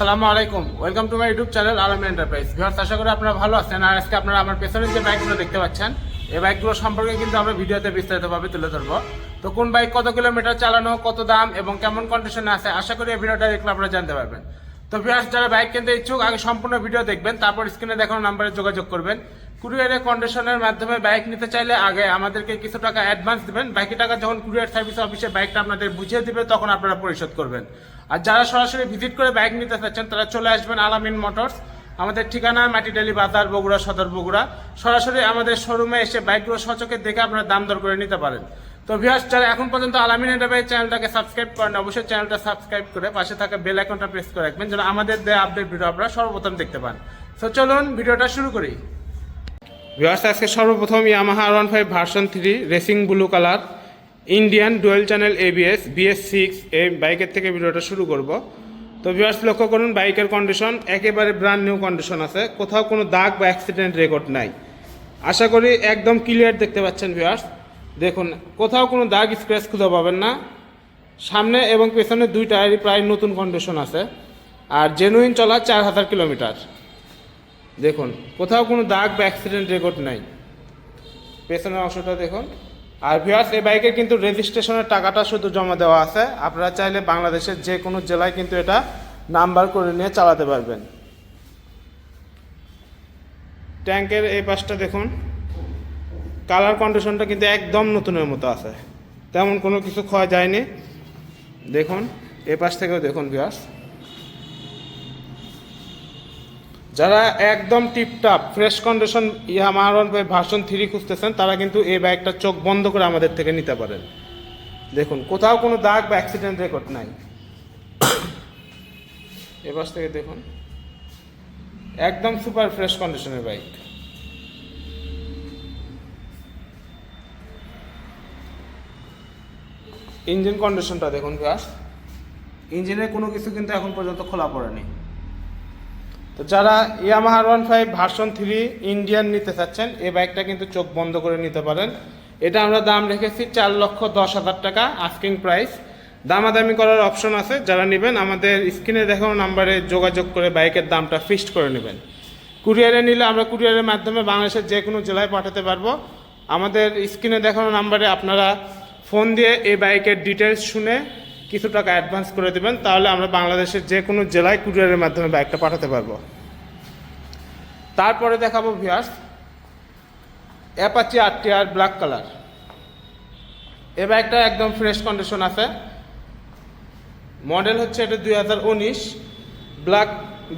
আসসালামু আলাইকুম। Welcome to my YouTube channel Alam enterprise viewers আশা করি আপনারা ভালো আছেন। আর আজকে আপনারা আমার পেছনে যে বাইকগুলো দেখতে পাচ্ছেন, এই বাইকগুলো সম্পর্কে কিন্তু আমরা ভিডিওতে বিস্তারিতভাবে তুলে ধরবো। তো কোন বাইক কত কিলোমিটার চালানো, কত দাম এবং কেমন কন্ডিশনে আছে, আশা করি এই ভিডিওটা দেখলে আপনারা জানতে পারবেন। তো ভিউয়ার্স যারা বাইক কিনতে ইচ্ছুক, আগে সম্পূর্ণ ভিডিও দেখবেন, তারপর স্ক্রিনে দেখানো নাম্বারে যোগাযোগ করবেন। কুরিয়ারের কন্ডিশনের মাধ্যমে বাইক নিতে চাইলে আগে আমাদেরকে কিছু টাকা অ্যাডভান্স দেবেন। বাকি টাকা যখন কুরিয়ার সার্ভিস অফিসে বাইকটা আপনাদের বুঝিয়ে দেবে, তখন আপনারা পরিশোধ করবেন। আর যারা সরাসরি ভিজিট করে বাইক নিতে চাচ্ছেন, তারা চলে আসবেন আলামিন মোটরস। আমাদের ঠিকানা মাটিডালি বাজার, বগুড়া সদর, বগুড়া। সরাসরি আমাদের শোরুমে এসে বাইকগুলো সচকে দেখে আপনারা দাম দর করে নিতে পারেন। তো ভিউয়ার্স যারা এখন পর্যন্ত আলামিন এন্টারপ্রাইজ চ্যানেলটাকে সাবস্ক্রাইব করেন অবশ্যই চ্যানেলটা সাবস্ক্রাইব করে পাশে থাকা বেল আইকনটা প্রেস করে রাখবেন, যেন আমাদের দেওয়া আপডেট ভিডিও আপনারা সর্বপ্রথম দেখতে পান। তো চলুন ভিডিওটা শুরু করি। ভিউয়ার্স আজকে সর্বপ্রথম Yamaha one five version three racing blue colour Indian dual channel ABS BS six এই বাইকের থেকে ভিডিওটা শুরু করব। তো ভিউয়ার্স লক্ষ্য করুন, বাইকের কন্ডিশন একেবারে ব্র্যান্ড নিউ কন্ডিশন আছে। কোথাও কোনো দাগ বা অ্যাক্সিডেন্ট রেকর্ড নাই। আশা করি একদম ক্লিয়ার দেখতে পাচ্ছেন ভিউয়ার্স দেখুন, কোথাও কোনো দাগ স্ক্র্যাচ খুঁজে পাবেন না। সামনে এবং পেছনে দুই টায়ারই প্রায় নতুন কন্ডিশন আছে। আর জেনুইন চলা চার হাজার কিলোমিটার দেখুন, কোথাও কোনো দাগ বা অ্যাক্সিডেন্ট রেকর্ড নাই। পেছনের অংশটা দেখুন। আর ভিউয়ার্স এই বাইকের কিন্তু রেজিস্ট্রেশনের টাকাটা শুধু জমা দেওয়া আছে। আপনারা চাইলে বাংলাদেশের যে কোনো জেলায় কিন্তু এটা নাম্বার করে নিয়ে চালাতে পারবেন। ট্যাঙ্কের এই পাশটা দেখুন। কালার কন্ডিশনটা কিন্তু একদম নতুনের মতো আছে। তেমন কোনো কিছু ক্ষয় যায়নি। দেখুন এ পাশ থেকেও দেখুন ভিউয়ার্স যারা একদম টিপটাপ ফ্রেশ কন্ডিশন ইয়ামারন বাই ভার্সন থ্রি খুঁজতেছেন, তারা কিন্তু এই বাইকটা চোখ বন্ধ করে আমাদের থেকে নিতে পারেন। দেখুন, কোথাও কোনো দাগ বা অ্যাক্সিডেন্ট রেকর্ড নাই। এবার থেকে দেখুন। একদম সুপার ফ্রেশ কন্ডিশনের বাইক ইঞ্জিন কন্ডিশনটা দেখুন ব্যাস ইঞ্জিনের কোনো কিছু কিন্তু এখন পর্যন্ত খোলা পড়েনি। তো যারা Yamaha one five version three Indian নিতে চাচ্ছেন, এই বাইকটা কিন্তু চোখ বন্ধ করে নিতে পারেন। এটা আমরা দাম রেখেছি চার লক্ষ দশ হাজার টাকা আস্কিং প্রাইস দামাদামি করার অপশন আছে, যারা নেবেন, আমাদের স্ক্রিনে দেখানো নাম্বারে যোগাযোগ করে বাইকের দামটা ফিক্সড করে নেবেন। কুরিয়ারে নিলে আমরা কুরিয়ারের মাধ্যমে বাংলাদেশের যে কোনো জেলায় পাঠাতে পারব। আমাদের স্ক্রিনে দেখানো নাম্বারে আপনারা ফোন দিয়ে এই বাইকের ডিটেলস শুনে কিছু টাকা অ্যাডভান্স করে দেবেন, তাহলে আমরা বাংলাদেশের যে কোনো জেলায় কুরিয়ারের মাধ্যমে বাইকটা পাঠাতে পারব। তারপরে দেখাবো viewers Apache R T R black colour এ বাইকটা একদম ফ্রেশ কন্ডিশন আছে। মডেল হচ্ছে এটা দুই হাজার উনিশ। ব্ল্যাক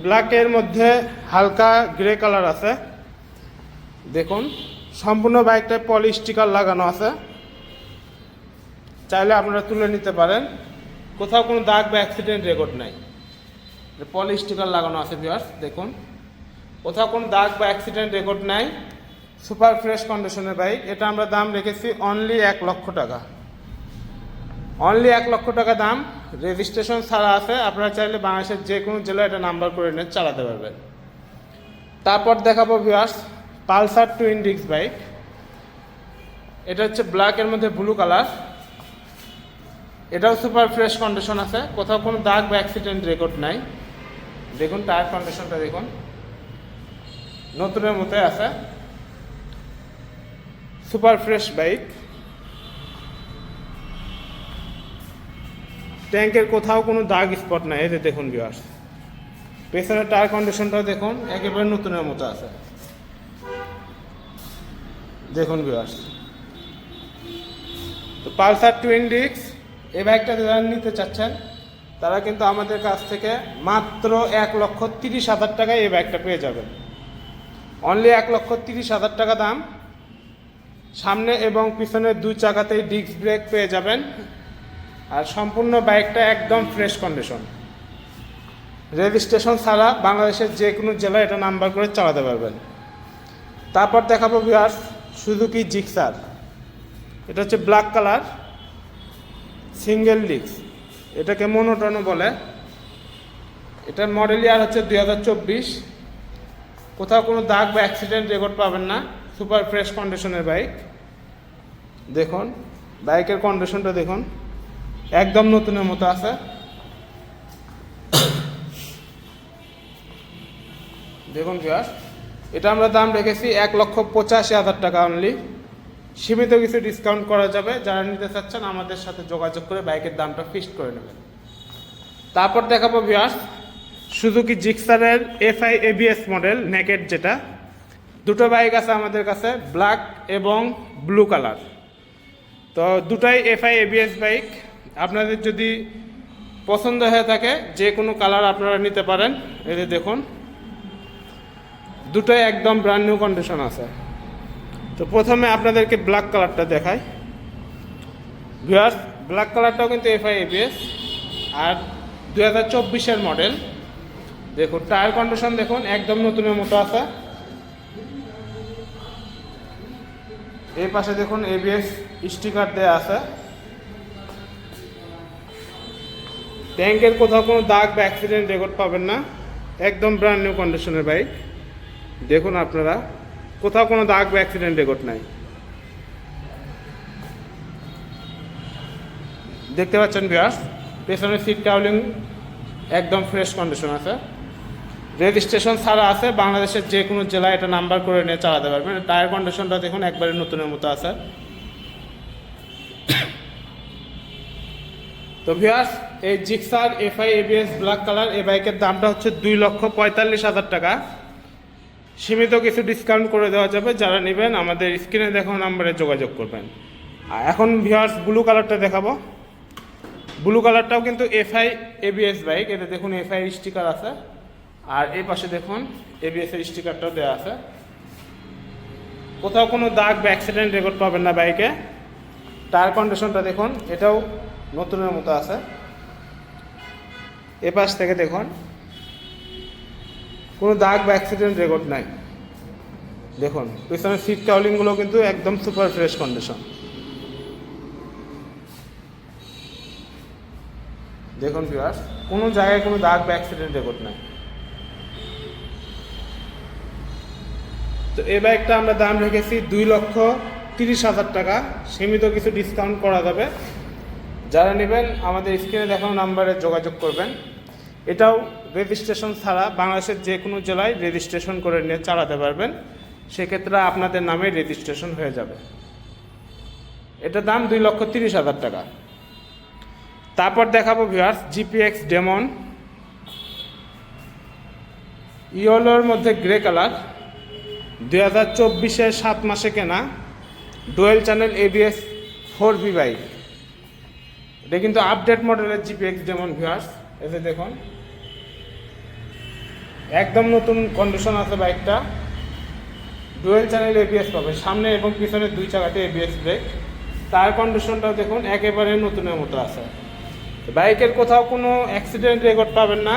ব্ল্যাকের মধ্যে হালকা গ্রে কালার আছে। দেখুন, সম্পূর্ণ বাইকটায় পলি স্টিকার লাগানো আছে। চাইলে আপনারা তুলে নিতে পারেন। কোথাও কোনো দাগ বা অ্যাক্সিডেন্ট রেকর্ড নাই। পলি স্টিকার লাগানো আছে ভিউয়ার্স দেখুন। কোথাও কোনো দাগ বা অ্যাক্সিডেন্ট রেকর্ড নাই সুপার ফ্রেশ কন্ডিশনের বাইক এটা আমরা দাম রেখেছি অনলি এক লক্ষ টাকা। অনলি এক লক্ষ টাকা দাম রেজিস্ট্রেশন ছাড়া আছে আপনারা চাইলে বাংলাদেশের যে কোনো জেলায় এটা নাম্বার করে নিয়ে চালাতে পারবেন। তারপর দেখাবো ভিউয়ার্স পালসার টুইন ডিক্স বাইক এটা হচ্ছে ব্ল্যাকের মধ্যে ব্লু কালার এটাও সুপার ফ্রেশ কন্ডিশন আছে। কোথাও কোনো দাগ বা অ্যাক্সিডেন্ট রেকর্ড নাই। দেখুন টায়ার কন্ডিশনটা দেখুন। নতুনের মতোই আছে। সুপার ফ্রেশ বাইক ট্যাঙ্কের কোথাও কোনো দাগ স্পট নাই। যে দেখুন বিয়ার্স পেছনের টায়ার কন্ডিশনটাও দেখুন, একেবারে নতুনের মতো আছে। দেখুন বিয়ার্স তো পালসার টুইন ডিক্স এই বাইকটা যারা নিতে চাচ্ছেন, তারা কিন্তু আমাদের কাছ থেকে মাত্র এক লক্ষ তিরিশ হাজার টাকায় এই বাইকটা পেয়ে যাবেন। অনলি এক লক্ষ তিরিশ হাজার টাকা দাম। সামনে এবং পিছনের দুই চাকাতেই ডিস্ক ব্রেক পেয়ে যাবেন। আর সম্পূর্ণ বাইকটা একদম ফ্রেশ কন্ডিশন রেজিস্ট্রেশন ছাড়া বাংলাদেশের যে কোনো জেলায় এটা নাম্বার করে চালাতে পারবেন। তারপর দেখাবো বিহার সুজুকি জিক্সার এটা হচ্ছে ব্ল্যাক কালার সিঙ্গেল ডিস্ক। এটাকে মনোটনও বলে। এটার মডেল ইয়ার হচ্ছে দুই হাজার চব্বিশ। কোথাও কোনো দাগ বা অ্যাক্সিডেন্ট রেকর্ড পাবেন না। সুপার ফ্রেশ কন্ডিশনের বাইক দেখুন বাইকের কন্ডিশনটা দেখুন। একদম নতুনের মতো আছে। দেখুন ভিউয়ার্স এটা আমরা দাম রেখেছি এক লক্ষ পঁচাশি হাজার টাকা অনলি সীমিত কিছু ডিসকাউন্ট করা যাবে। যারা নিতে চাচ্ছেন, আমাদের সাথে যোগাযোগ করে বাইকের দামটা ফিক্সড করে নেবেন। তারপর দেখাবো ভিউয়ার্স সুজুকি জিক্সারের এফআই এবিএস মডেল নেকেট যেটা। দুটো বাইক আছে আমাদের কাছে ব্ল্যাক এবং ব্লু কালার তো দুটাই এফআই এবিএস বাইক আপনাদের যদি পছন্দ হয়ে থাকে, যে কোনো কালার আপনারা নিতে পারেন। যে দেখুন, দুটোই একদম ব্র্যান্ড নিউ কন্ডিশন আছে। তো প্রথমে আপনাদেরকে ব্ল্যাক কালারটা দেখাই। ভিউয়ার্স ব্ল্যাক কালারটাও কিন্তু এফআই এবিএস আর দু হাজার চব্বিশের মডেল দেখুন টায়ার কন্ডিশন দেখুন, একদম নতুনের মতো আসা এই পাশে দেখুন এবিএস স্টিকার দেওয়া আছে। ট্যাঙ্কের কোথাও কোনো দাগ বা অ্যাক্সিডেন্ট রেকর্ড পাবেন না। একদম ব্র্যান্ড নিউ কন্ডিশনের বাইক দেখুন আপনারা। কোথাও কোনো দাগ বা অ্যাক্সিডেন্ট রেকর্ড নাই দেখতে পাচ্ছেন বিয়াস পেছনের সিট কাউলিং একদম ফ্রেশ কন্ডিশন আছে। রেজিস্ট্রেশন ছাড়া আছে, বাংলাদেশের যে কোনো জেলায় এটা নাম্বার করে নিয়ে চালাতে পারবেন। টায়ার কন্ডিশনটা দেখুন একবারে নতুনের মতো আছে। তো ভিয়াস এই Gixxer FI ABS black colour এই বাইকের দামটা হচ্ছে দুই লক্ষ পঁয়তাল্লিশ হাজার টাকা। সীমিত কিছু ডিসকাউন্ট করে দেওয়া যাবে। যারা নেবেন, আমাদের স্ক্রিনে দেখানো নাম্বারে যোগাযোগ করবেন। আর এখন ভিয়ার্স ব্লু কালারটা দেখাবো। ব্লু কালারটাও কিন্তু এফআই এবিএস বাইক এতে দেখুন এফআই স্টিকার আছে। আর এই পাশে দেখুন এবিএস এর স্টিকারটাও দেওয়া আছে। কোথাও কোনো দাগ বা অ্যাক্সিডেন্ট রেকর্ড পাবেন না বাইকে টায়ার কন্ডিশনটা দেখুন, এটাও নতুনের মতো আছে। এ পাশ থেকে দেখুন। কোনো দাগ বা অ্যাক্সিডেন্ট রেকর্ড নাই। দেখুন, পিছনের সিট কাউলিংগুলো কিন্তু একদম সুপার ফ্রেশ কন্ডিশন দেখুন ভিউয়ার্স কোনো জায়গায় কোনো দাগ বা অ্যাক্সিডেন্ট রেকর্ড নাই। তো এই বাইকটা আমরা দাম রেখেছি দুই লক্ষ তিরিশ হাজার টাকা। সীমিত কিছু ডিসকাউন্ট করা যাবে। যারা নেবেন, আমাদের স্ক্রিনে দেখানো নাম্বারে যোগাযোগ করবেন। এটাও রেজিস্ট্রেশন ছাড়া বাংলাদেশের যে কোনো জেলায় রেজিস্ট্রেশন করে নিয়ে চালাতে পারবেন। সেক্ষেত্রে আপনাদের নামে রেজিস্ট্রেশন হয়ে যাবে। এটার দাম দুই লক্ষ তিরিশ হাজার টাকা। তারপর দেখাবো ভিউয়ার্স জিপিএক্স ডেমন ইয়েলোর মধ্যে গ্রে কালার দুই হাজার চব্বিশের সাত মাসে কেনা। Dual channel ABS four V bike এটা কিন্তু আপডেট মডেলের জিপিএক্স ডেমন ভিউয়ার্স এতে দেখুন। একদম নতুন কন্ডিশন আছে বাইকটা ডুয়েল চ্যানেল এবিএস পাবে, সামনে এবং পিছনে দুই চাকাতে এবিএস ব্রেক তার কন্ডিশনটাও দেখুন, একেবারে নতুনের মতো আছে। বাইকের কোথাও কোনো অ্যাক্সিডেন্ট রেকর্ড পাবেন না।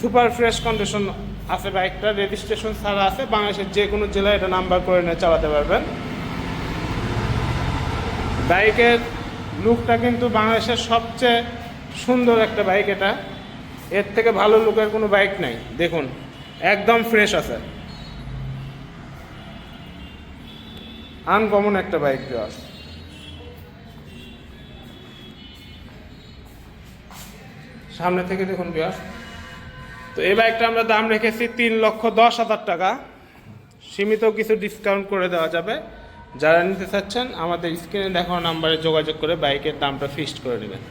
সুপার ফ্রেশ কন্ডিশন আছে বাইকটা রেজিস্ট্রেশন ছাড়া আছে। বাংলাদেশের যে কোনো জেলায় এটা নাম্বার করে নিয়ে চালাতে পারবেন। বাইকের লুকটা কিন্তু বাংলাদেশের সবচেয়ে সুন্দর একটা বাইক এটা। এর থেকে ভালো লোকের কোনো বাইক নাই। দেখুন, একদম ফ্রেশ আছে। আনকমন একটা বাইক দেওয়া সামনে থেকে দেখুন বিয়াস তো এই বাইকটা আমরা দাম রেখেছি তিন লক্ষ দশ হাজার টাকা। সীমিত কিছু ডিসকাউন্ট করে দেওয়া যাবে। যারা নিতে চাচ্ছেন, আমাদের স্ক্রিনে দেখানো নাম্বারে যোগাযোগ করে বাইকের দামটা ফিক্সড করে নেবেন।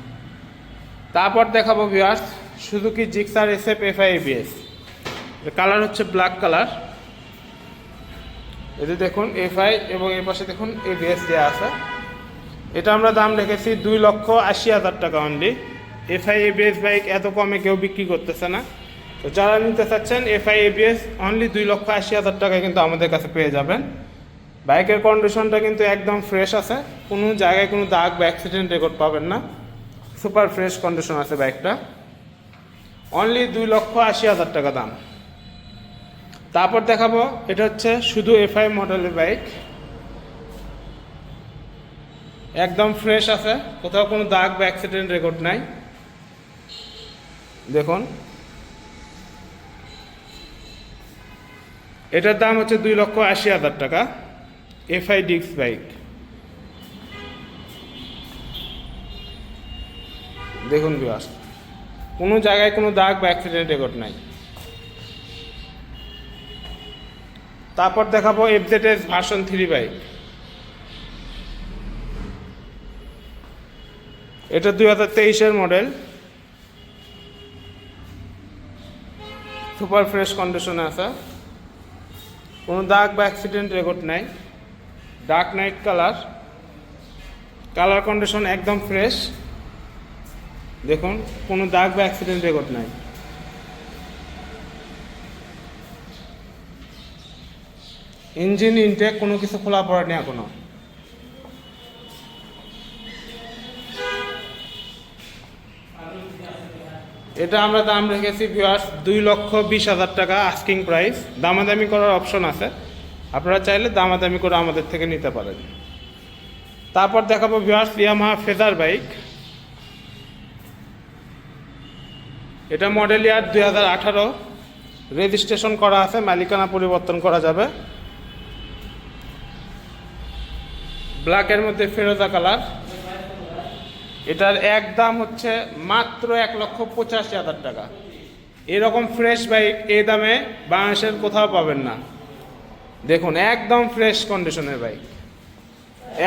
তারপর দেখাবো viewers Suzuki Gixxer S F F I ABS colour হচ্ছে ব্ল্যাক কালার। এতে দেখুন, এফআই এবং এর পাশে দেখুন এবিএস দেওয়া আছে। এটা আমরা দাম রেখেছি দুই লক্ষ আশি হাজার টাকা only F FI, ABS bike এত কমে কেউ বিক্রি করতেছে না। তো যারা নিতে চাচ্ছেন, এফআই, এবিএস অনলি দুই লক্ষ আশি হাজার টাকায় কিন্তু আমাদের কাছে পেয়ে যাবেন। বাইকের কন্ডিশনটা কিন্তু একদম ফ্রেশ আছে। কোনো জায়গায় কোনো দাগ বা অ্যাক্সিডেন্ট রেকর্ড পাবেন না। সুপার ফ্রেশ কন্ডিশন আছে বাইকটা অনলি দুই লক্ষ আশি হাজার টাকা দাম। তারপর দেখাবো, এটা হচ্ছে শুধু এফআই মডেলের বাইক একদম ফ্রেশ আছে, কোথাও কোনো দাগ বা অ্যাক্সিডেন্ট রেকর্ড নাই। দেখুন। এটার দাম হচ্ছে দুই লক্ষ আশি হাজার টাকা এফআই ডিক্স বাইক দেখুন বিয়াস কোনো জায়গায় কোনো দাগ বা অ্যাক্সিডেন্ট রেকর্ড নাই। তারপর দেখাবো এফজেডএস ভার্সন থ্রি বাইক এটা দুই হাজার তেইশের মডেল সুপার ফ্রেশ কন্ডিশনে আছে। কোনো দাগ বা অ্যাক্সিডেন্ট রেকর্ড নাই। Dark knight colour colour condition একদম ফ্রেশ দেখুন, কোনো দাগ বা অ্যাক্সিডেন্ট রেকর্ড নাই। ইঞ্জিন ইনটেক কোনো কিছু খোলা পড়েনি এখনও। এটা আমরা দাম রেখেছি ভিউয়ার্স দুই লক্ষ বিশ হাজার টাকা আস্কিং প্রাইস দামাদামি করার অপশন আছে। আপনারা চাইলে দামাদামি করে আমাদের থেকে নিতে পারেন। তারপর দেখাবো ভিউয়ার্স ইয়ামাহা ফেদার বাইক। এটা মডেল ইয়ার দুই হাজার আঠারো। রেজিস্ট্রেশন করা আছে, মালিকানা পরিবর্তন করা যাবে। ব্ল্যাকের মধ্যে ফেরোজা কালার এটার এক দাম হচ্ছে মাত্র এক লক্ষ পঁচাশি হাজার টাকা। এরকম ফ্রেশ বাইক এই দামে বাংলাদেশের কোথাও পাবেন না। দেখুন, একদম ফ্রেশ কন্ডিশনের বাইক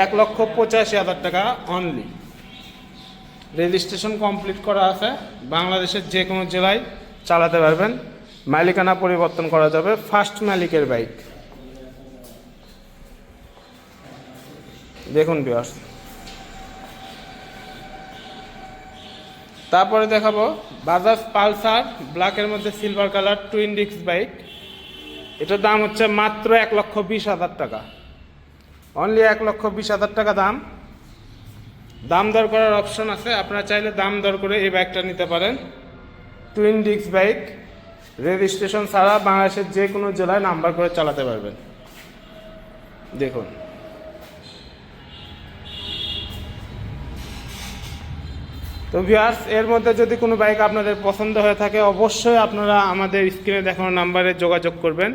এক লক্ষ পঁচাশি হাজার টাকা অনলি রেজিস্ট্রেশন কমপ্লিট করা আছে। বাংলাদেশের যে কোনো জেলায় চালাতে পারবেন। মালিকানা পরিবর্তন করা যাবে ফার্স্ট মালিকের বাইক। দেখুন বিয়ার্স তারপরে দেখাবো বাজাজ পালসার ব্ল্যাকের মধ্যে সিলভার কালার টুইন ডিক্স বাইক এটার দাম হচ্ছে মাত্র এক লক্ষ বিশ হাজার টাকা। অনলি এক লক্ষ বিশ হাজার টাকা দাম। দাম দর করার অপশন আছে। আপনারা চাইলে দাম দর করে এই বাইকটা নিতে পারেন। টুইন ডিক্স বাইক রেজিস্ট্রেশন ছাড়া বাংলাদেশের যে কোনো জেলায় নাম্বার করে চালাতে পারবেন। দেখুন। তো ভিউয়ার্স এর মধ্যে যদি কোনো বাইক আপনাদের পছন্দ হয়ে থাকে, অবশ্যই আপনারা আমাদের স্ক্রিনে দেখানো নাম্বারে যোগাযোগ করবেন।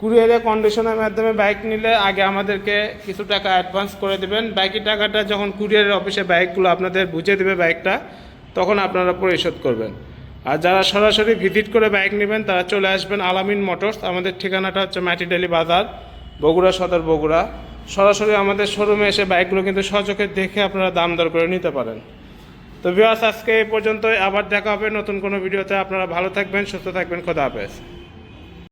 কুরিয়ারে কন্ডিশনের মাধ্যমে বাইক নিলে আগে আমাদেরকে কিছু টাকা অ্যাডভান্স করে দেবেন। বাকি টাকাটা যখন কুরিয়ারের অফিসে বাইকগুলো আপনাদের বুঝে দেবে বাইকটা তখন আপনারা পরিশোধ করবেন। আর যারা সরাসরি ভিজিট করে বাইক নেবেন, তারা চলে আসবেন আলামিন মোটরস। আমাদের ঠিকানাটা হচ্ছে মাটিডালি বাজার, বগুড়া সদর বগুড়া। সরাসরি আমাদের শোরুমে এসে বাইকগুলো কিন্তু সচোখে দেখে আপনারা দাম দর করে নিতে পারেন। তো ভিউয়ার্স আজকে এই পর্যন্তই। আবার দেখা হবে নতুন কোনো ভিডিওতে। আপনারা ভালো থাকবেন, সুস্থ থাকবেন। খোদা হাফেজ।